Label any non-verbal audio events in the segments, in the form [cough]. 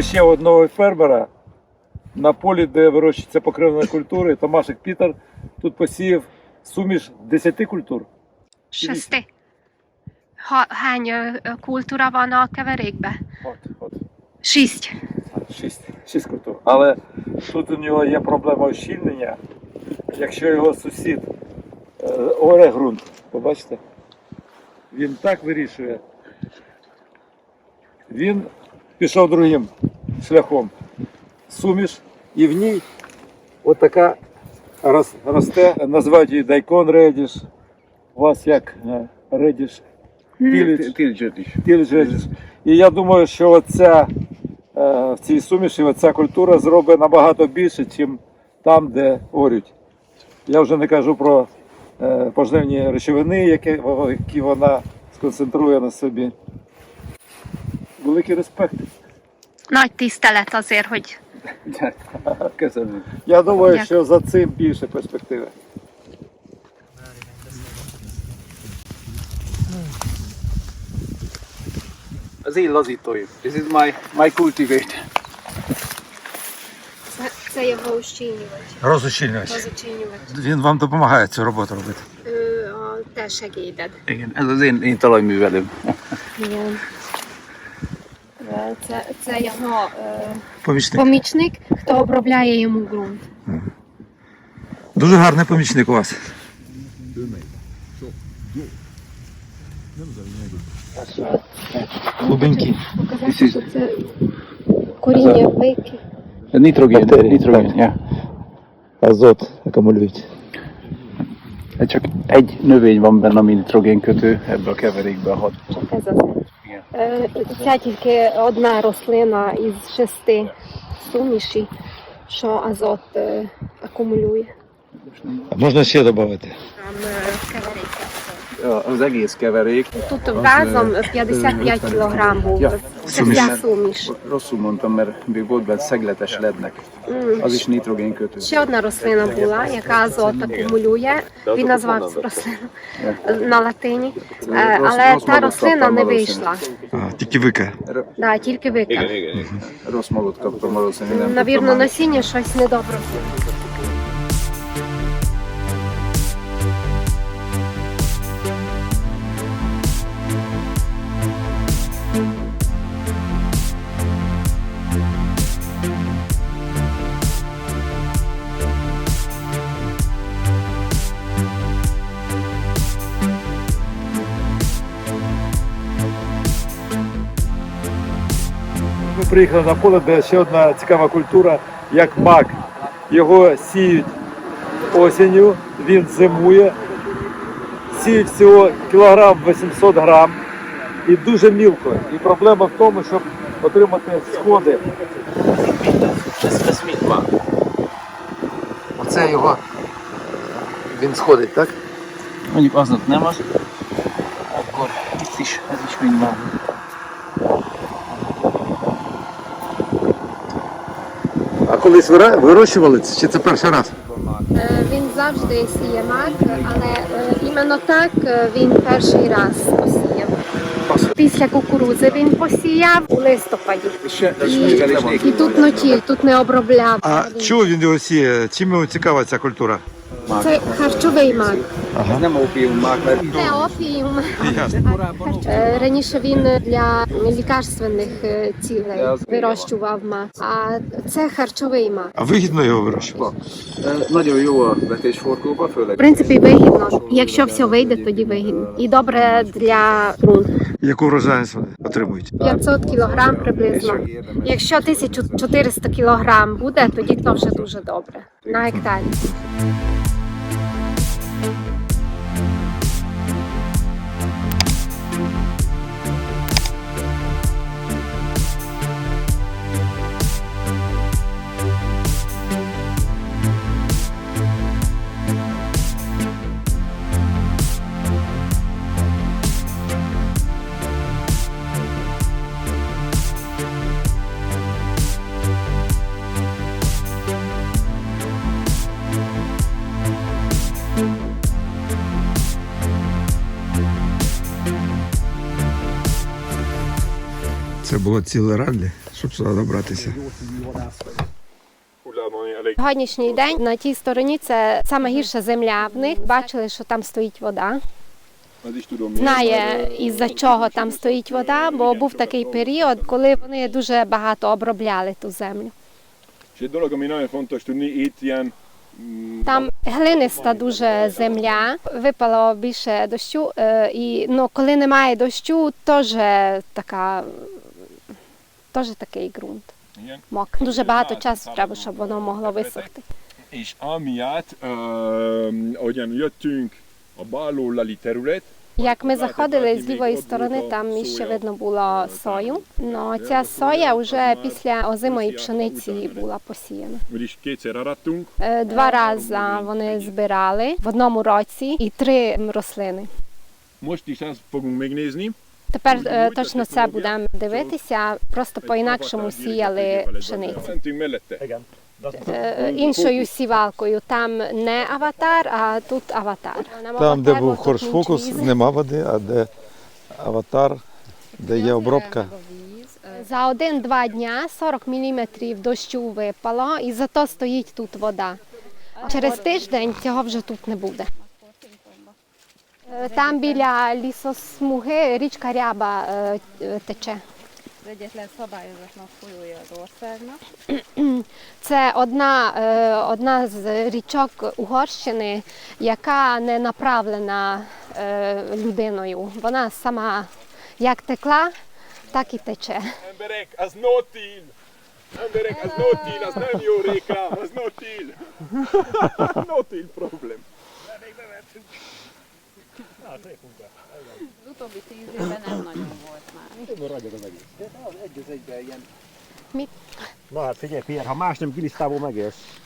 Ми ще одного фермера на полі, де вирощуються покривні культури, Томашик Пітер тут посіяв суміш 10 культур. Шести. Hány ö, ö, kultúra van a keverékbe? От, от, Шість. шість, шість культур. Але тут у нього є проблема ощільнення. Якщо його сусід е, оре ґрунт, побачите, він так вирішує. Він пішов другим шляхом. Суміш, і в ній отака рос- росте, називають її дайкон редіш. У вас як е, редіш? Тіліч редіш. І я думаю, що оця, е, в цій суміші оця культура зробить набагато більше, ніж там, де орють. Я вже не кажу про е, поживні речовини, які, які вона сконцентрує на собі. Великий респект. Nagy tisztelet azért, hogy Köszönöm. Я думаю, Дякую. що за цим більше перспективи. Az én lazítóim. This is my, my cultivate. це, це його ущільнювач. Розучільнювач. Розучільнювач. Він вам допомагає цю роботу робити. Te segéded. Igen, ez az én, én talajművelőm. Igen. Це, це його е, Помічник. помічник, хто обробляє йому ґрунт. Дуже гарний помічник у вас. Клубенькі. Показати, що це коріння вики. Nitrogén, Bakteria. nitrogén, ja. Азот акумулюють. Csak egy növény van benne, ami nitrogén kötő ebbe a keverékbe hat. Csak ez az. Е, Ця тільки одна рослина із шести суміші, що азот е, акумулює. Можна ще додати. Там кавериця. Az egész keverék, Тут разом 55 кг. Це вся суміш. rosszul mondtam, mert még volt benne szegletes lednek. М. Az is nitrogén kötő. Ще одна рослина була, яка азот акумулює. Він назвав цю рослину на латині. Але та рослина не вийшла. Тільки вика. Да, тільки вика. Nem Навірно, насіння щось недобре. Ми приїхали на поле, де ще одна цікава культура, як мак. Його сіють осінню, він зимує, сіють всього кілограм 800 грам і дуже мілко. І проблема в тому, щоб отримати сходи. Оце його. Він сходить, так? Mondjuk aznap nem az, akkor itt is, ez is mind van. А колись вирощували чи це перший раз? Е, Він завжди сіє мак, але е, іменно так е, він перший раз посіяв. Після кукурудзи він посіяв у листопаді. І, і тут ночі, тут не обробляв. А чого він його сіє? Чим його цікава ця культура? Це харчовий мак. Ez nem ópiummák, mert Це опіум. Е, Раніше він для лікарственних е, цілей вирощував мак, а це харчовий мак. А вигідно його вирощувати? Nagyon jó a vetésforgóba, В főleg принципі, вигідно. Якщо все вийде, тоді вигідно. І добре для ґрунту. Яку врожайність вони отримують? 500 кілограм приблизно. Якщо 1400 кілограм буде, тоді то вже дуже добре на гектарі. Було ціле раллі. щоб сюди добратися. Сьогоднішній день на тій стороні це саме гірша земля в них. Бачили, що там стоїть вода. Знає, із-за чого там стоїть вода, бо був такий період, коли вони дуже багато обробляли ту землю. Там глиниста дуже земля, випало більше дощу, е, і ну, коли немає дощу, теж така теж такий ґрунт. igen. Мок. Дуже багато часу треба, щоб воно могло висохти. És amiatt, ahogyan jöttünk a baloldali terület, Як ми заходили з лівої сторони, там ще видно було сою. Ну ця соя вже після озимої пшениці була посіяна. Е, Два рази вони збирали в одному році і три рослини. Тепер е, точно це будемо дивитися, просто по-інакшому сіяли пшеницю. Е, Іншою сівалкою там не аватар, а тут аватар. Там, де був хорс-фокус, нема води, а де аватар, де є обробка. За один-два дня 40 мм дощу випало, і зато стоїть тут вода. Через тиждень цього вже тут не буде. Е, Там біля лісосмуги річка Ряба е, е, тече. [clears throat] Це одна, одна з річок Угорщини, яка не направлена людиною. Вона сама як текла, так і тече. Emberek, az no til! Emberek, az nem jó réklám, az no til! [laughs] no til problem. Utóbbi tíz évben nem nagyon volt már. Egy az egyben ilyen Na hát figyelj, Pierre, ha más nem gilisztából megélsz.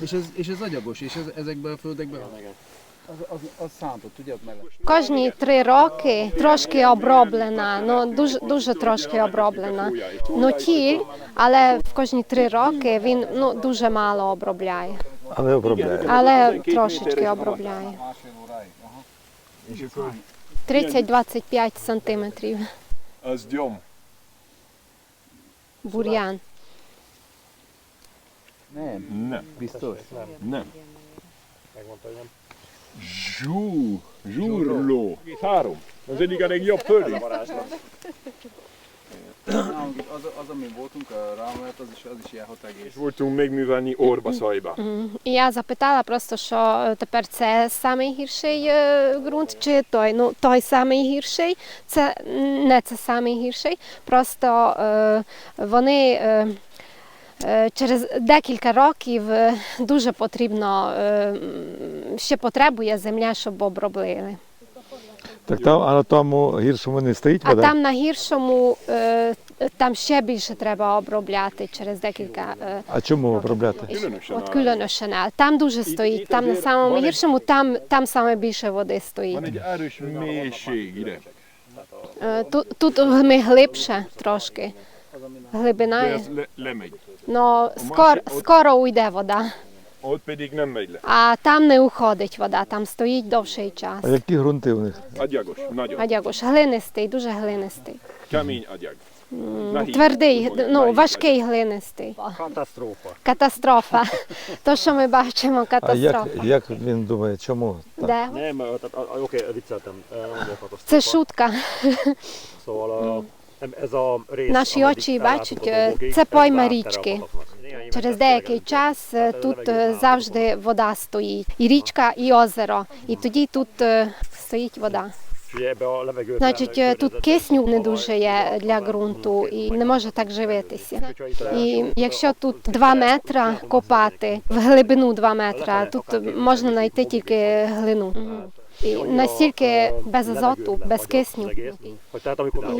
És ez, és ez agyagos, és ez, ezekben a földekben az, az, az szántott, ugye, ott mellett. Кожні три роки трошки оброблена, ну дуже дуже трошки оброблена. Ну тіль, але в кожні три роки він ну дуже мало обробляє, Але обробляє. але трошечки обробляє. 30-25 сантиметрів Az gyom. бур'ян. Nem, Nem, biztos. nem. Megmondta, hogy nem. Zsú, zsúrló. Három. Az egyik a legjobb földing. Nálunk az, az, amin voltunk, a rámlet, az is, az is ilyen 6 Voltunk megművelni Orbaszajba. І я запитала просто, що тепер це самий гірший е, ґрунт, чи той, ну той самий гірший, це не це самий гірший. Просто е, вони е, через декілька років дуже потрібно, ще потребує земля, щоб обробили. Так там, а на тому гіршому не стоїть А вода? там на гіршому е, там ще більше треба обробляти через декілька. е, А чому обробляти? От a- Там дуже стоїть, там на самому гіршому, там, там саме більше води стоїть. Е, Тут, тут ми глибше трошки. Глибина є. Но скоро, скоро уйде вода. Ott pedig nem megy. А там не уходить вода, там стоїть довший час. А які ґрунти у них? Agyagos, nagyon. Адягош, глинистий, дуже глинистий. Agyag. Nehéz. Твердий, ну важкий глинистий. Katasztrófa. Катастрофа. [laughs] То, що ми бачимо, А як, катастрофа. як він думає, чому? Так. Де? Katasztrófa. Це шутка. Szóval a, nem, ez a rész, Наші ameddig очі бачать, е, dolgokig, це ez річки. Через деякий час е, тут е, завжди вода стоїть. І річка, і озеро. І тоді тут е, стоїть вода. Значить, тут кисню не дуже є для ґрунту і не може так живитися. І якщо тут 2 метра копати в глибину 2 метра, тут можна знайти тільки глину. Настільки без азоту, без кисню.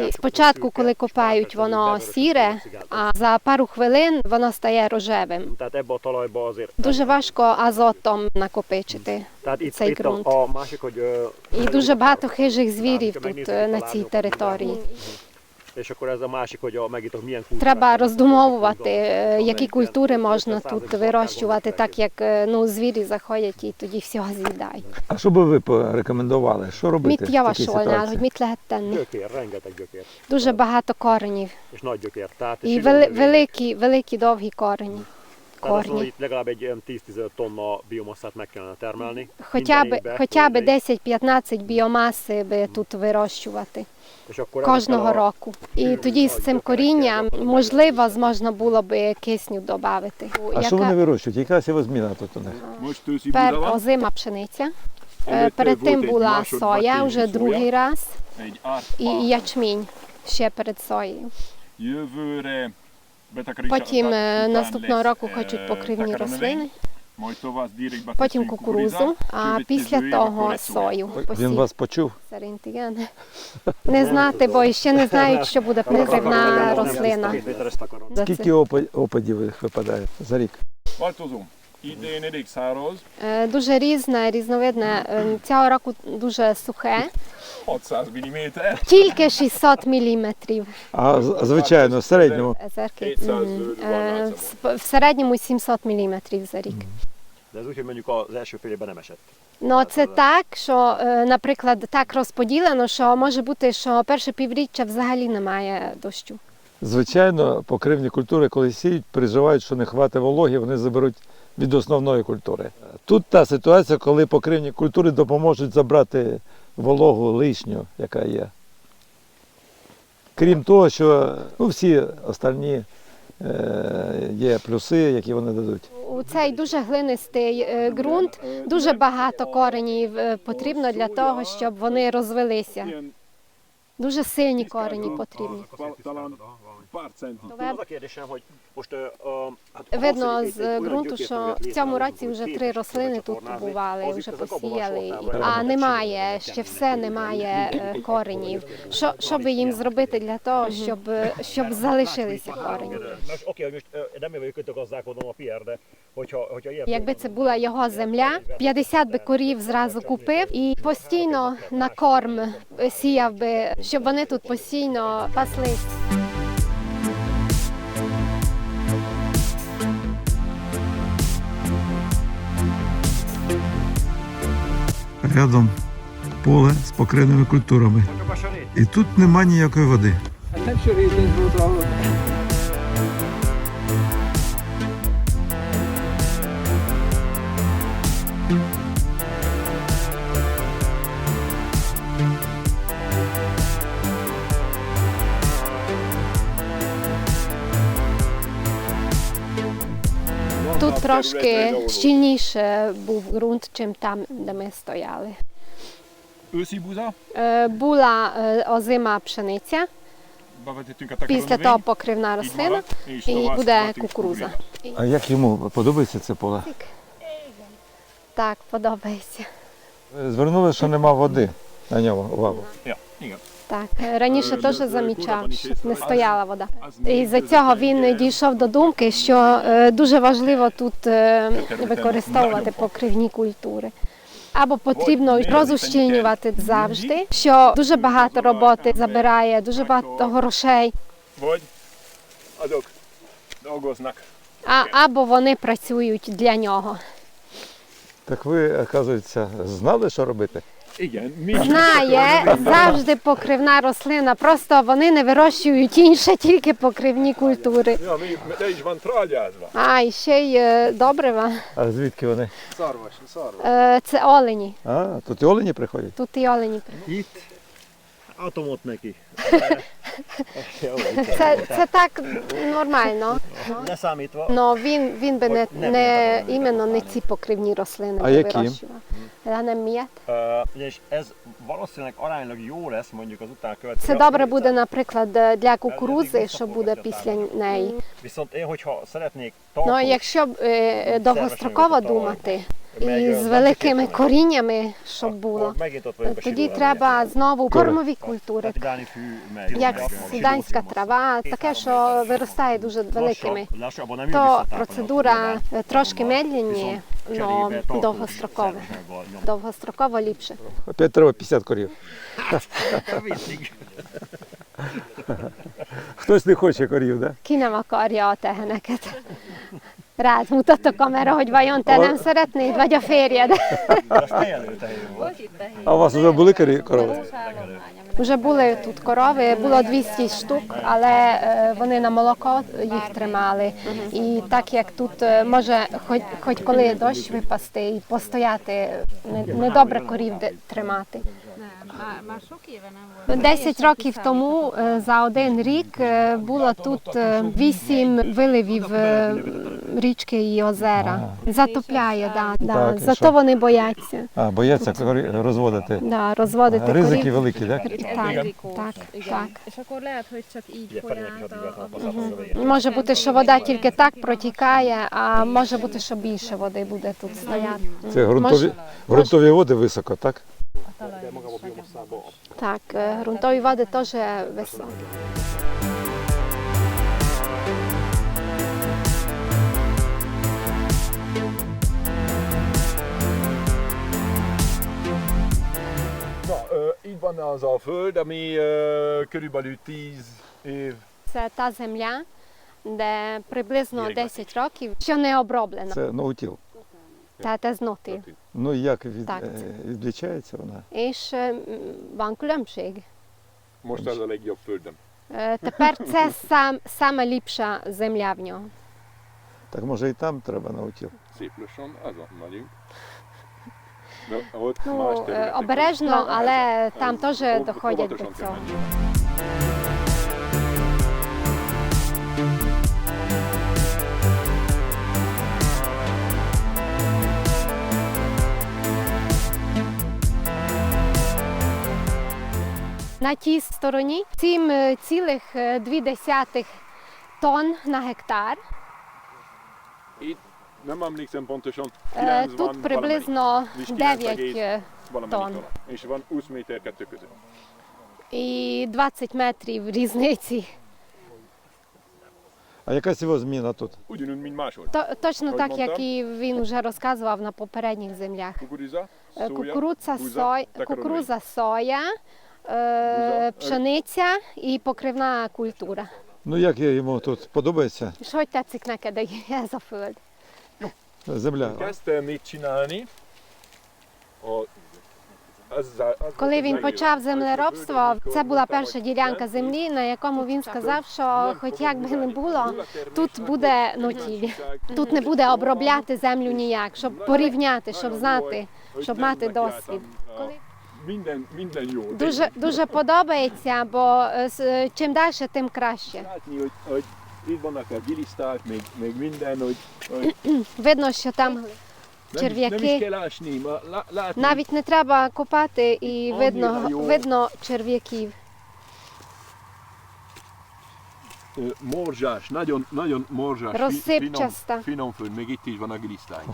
І спочатку, коли копають, воно сіре, а за пару хвилин воно стає рожевим. Дуже важко азотом накопичити. Цей ґрунт. ö, І дуже багато хижих звірів тут е, на цій території. Треба роздумовувати, е, які культури можна 500 тут вирощувати, так як е, ну, звірі заходять і тоді всього з'їдають. А що би ви порекомендували? Що робити? Mit в такій javasolnál, ситуації? hogy mit lehet tenni? Gyökér, rengeteg gyökér. Дуже багато коренів. І és вели, великі, великі довгі корені. Корні. hogy itt legalább egy olyan 10-15 tonna biomasszát meg kellene termelni. Хоча б, хоча б földi. 10-15 біомаси би тут вирощувати кожного року. І тоді з цим корінням можливо можна було би кисню додати. А що вони вирощують? Яка сівозміна тут у них? Most őszi Пер buza van, озима пшениця. Е, Перед тим була соя, вже другий раз, і ячмінь ще перед соєю. Потім az е, наступного року е, хочуть покривні рослини, потім кукурузу, а після того сою. Він вас почув? Не знати, бо ще не знають, що буде призивна рослина. Скільки опадів випадає за рік? Е, Дуже різне, різновидне. Е, Цього року дуже сухе, 600 тільки 600 міліметрів. А звичайно, в середньому. Езерки. 200 Мгм. Е, в- середньому 700 міліметрів за рік. Ну це так, що, наприклад, так розподілено, що може бути, що перше півріччя взагалі немає дощу. Звичайно, покривні культури, коли сіють, переживають, що не хватить вологи, вони заберуть від основної культури. Тут та ситуація, коли покривні культури допоможуть забрати вологу лишню, яка є. Крім того, що ну, всі остальні е, є плюси, які вони дадуть. У цей дуже глинистий е, ґрунт, дуже багато коренів е, потрібно для того, щоб вони розвелися. Дуже сильні корені потрібні. Видно з ґрунту, що в цьому році вже три рослини тут побували, вже посіяли, а немає, ще все немає коренів. Що, що би їм зробити для того, щоб, щоб залишилися корені? Якби це була його земля, 50 би корів зразу купив і постійно на корм сіяв би, щоб вони тут постійно паслись. Рядом поле з покривними культурами. І тут нема ніякої води. Трошки щільніше був ґрунт, чим там, де ми стояли. Е, Була е, озима пшениця, після того покривна рослина і буде кукуруза. А як йому подобається це поле? Так, подобається. Звернули, що нема води на ньому увагу. Так, е, раніше теж замічав, що не стояла вода. І за цього він дійшов до думки, що е, дуже важливо тут е, використовувати покривні культури. Або потрібно розущільнювати завжди, що дуже багато роботи забирає, дуже багато грошей, а, або вони працюють для нього. Так ви, оказується, знали, що робити? Знає завжди покривна рослина, просто вони не вирощують інше, тільки покривні культури. Trágyázva. А і ще й е, добрива. А звідки вони? Е, Це олені. А, тут і олені приходять. Тут і олені. Atomot neki. Це, це так нормально. Leszámítva, Но він, він би не, Не не іменно не ці покривні рослини А які? вирощував. А не. Ö, ugyanis ez valószínűleg aránylag jó lesz mondjuk az után következő. Це добре буде, наприклад, для кукурузи, що буде після неї. Viszont én, hogyha szeretnék Ну, tartós, якщо б е, довгостроково думати і з великими коріннями, щоб було, тоді треба знову кормові культури. Як суданська трава, таке, що виростає дуже великими. Nem jön То процедура е, трошки медленніше, але довгостроково. Довгостроково ліпше. Опять треба 50 корів. Хтось не хоче корів, так? Nem akarja a teheneket? Rád mutat a kamera, hogy vajon te nem szeretnéd, vagy a férjed. А у вас вже були корі- корови? Вже були тут корови, було 200 штук, але е, вони на молоко їх тримали. І так як тут е, може хоч, хоч коли дощ випасти і постояти, не- недобре корів де- тримати. 10 років тому е, за один рік е, було тут е, вісім виливів річки і озера. Затопляє, да, да. Так, і зато що? вони бояться А, бояться корі- розводити. да, розводити Ризики корів. великі, так? Так, так, так. És akkor lehet, hogy csak így Ugye a, a Може бути, що вода тільки так протікає, а може бути, що більше води буде тут стояти. Це ґрунтові, ґрунтові води високо, так? Так, е, ґрунтові води теж високі. Na, van az a föld, ami körülbelül 10 év. Це та земля, де приблизно 10 років, що не оброблена. Це те зноти. Ну і як від, Так, е, відлічається вона? És е, м, van különbség. Most ez a legjobb földem. Е, Тепер це [laughs] сам, саме ліпша земля в нього. Так може і там треба azon megyünk. Na, ott más Ну, е, обережно, але там теж доходять до цього. На тій стороні 7,2 тонн на гектар. Е, 90 Тут приблизно 9 9 е, valamelyik ton. alap. És van 20 méter kettő között. і 20 метрів різниці. А якась його зміна тут? То- Точно так, як і він вже розказував на попередніх землях. Е, Кукурудза, сой, кукуруза, соя, е, пшениця і покривна культура. Ну як я йому тут подобається És hogy tetszik neked ez a земля? Kezdtem itt csinálni. A, ezzel, az Коли він почав землеробство, це була перша ділянка землі, на якому він сказав, що хоч як би не було, тут буде нотіль. Тут не буде обробляти землю ніяк, щоб порівняти, щоб знати, щоб мати досвід. Minden, minden jó. дуже дуже подобається, бо е, чим далі, тим краще. Látni, hogy, hogy itt vannak a giliszták, még, még minden, hogy, hogy [clears throat] Видно, що там nem, is, nem is черв'яки. kell ásni, ma, lá, látni, Навіть не треба копати і видно, видно черв'яків. ö, morzsás, nagyon, nagyon morzsás, fi- finom, finom föld, még itt is van a gilisztány.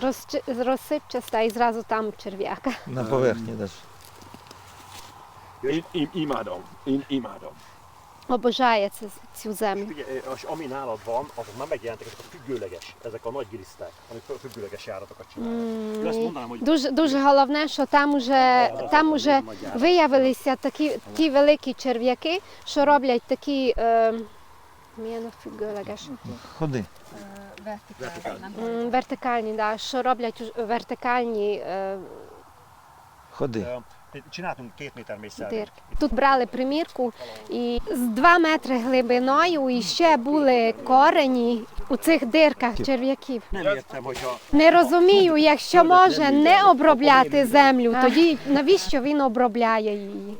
Розчи- Розсипчаста і зразу там черв'яка. На поверхні десь. Én, én imádom, én imádom. Обожає цю, цю землю. Figyelj, és ami nálad van, azok már megjelentek ezek a függőleges, ezek a nagy giliszták, amik fő- függőleges járatokat csinálnak. Én azt mondanám, hogy Дуже дуже головне, що там уже там уже виявилися такі ті великі черв'яки, що роблять такі. Е, függőleges? Ходи. М, Вертикальні, да, що роблять вертикальні Ходи. Тут брали примірку і з 2 метри глибиною і ще були корені у цих дирках черв'яків. Не розумію, якщо може не обробляти землю, тоді навіщо він обробляє її?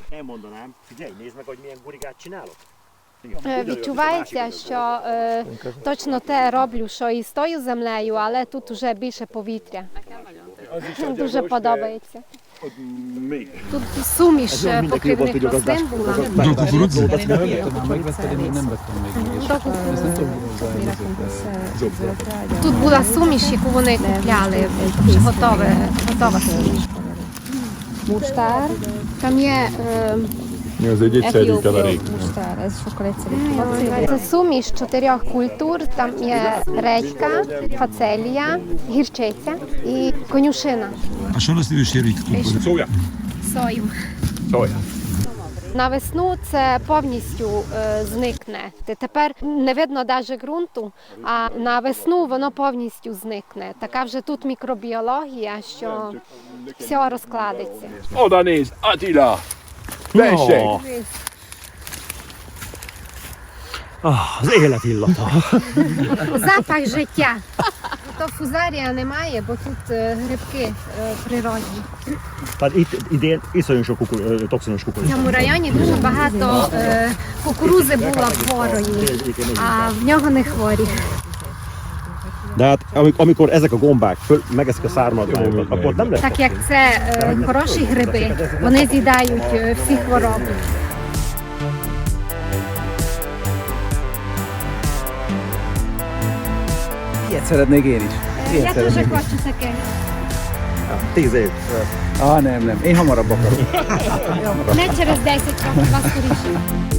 Відчувається, що е, точно те роблю, що і з тою землею, але тут вже більше повітря. Дуже подобається. Тут суміш е, покривних рослин була. Тут була суміш, яку вони купляли, вже готове, готова суміш. Муштар. Там є е, Ez egy egyszerű keverék. Ez sokkal egyszerűbb. це суміш чотирьох культур. Там є редька, фацелія, гірчиця і конюшина. А що розслідуєш рік тут? Szója. Сою. Szója. На весну це повністю е, зникне. Тепер не видно навіть ґрунту, а на весну воно повністю зникне. Така вже тут мікробіологія, що все розкладеться. Oda néz, Verseny! Ja. Ah, az élet illata. Запах життя. То фузарія немає, бо тут е, грибки е, природні. Tehát itt idén iszonyú sok kukor, ö, toxinos В kukorica. цьому районі дуже багато е, кукурузи було хворої, а в нього не хворі. De hát amik- amikor ezek a gombák föl, megeszik a szármadványokat, akkor nem lesz Так як це е, хороші гриби, вони з'їдають е, всі хвороби. Ilyet szeretnék én is. Е, Ilyet Я теж szeretnék. хочу таке. tíz év. Ah, nem, nem. Én hamarabb akarok. Не через 10 років, два скоріше.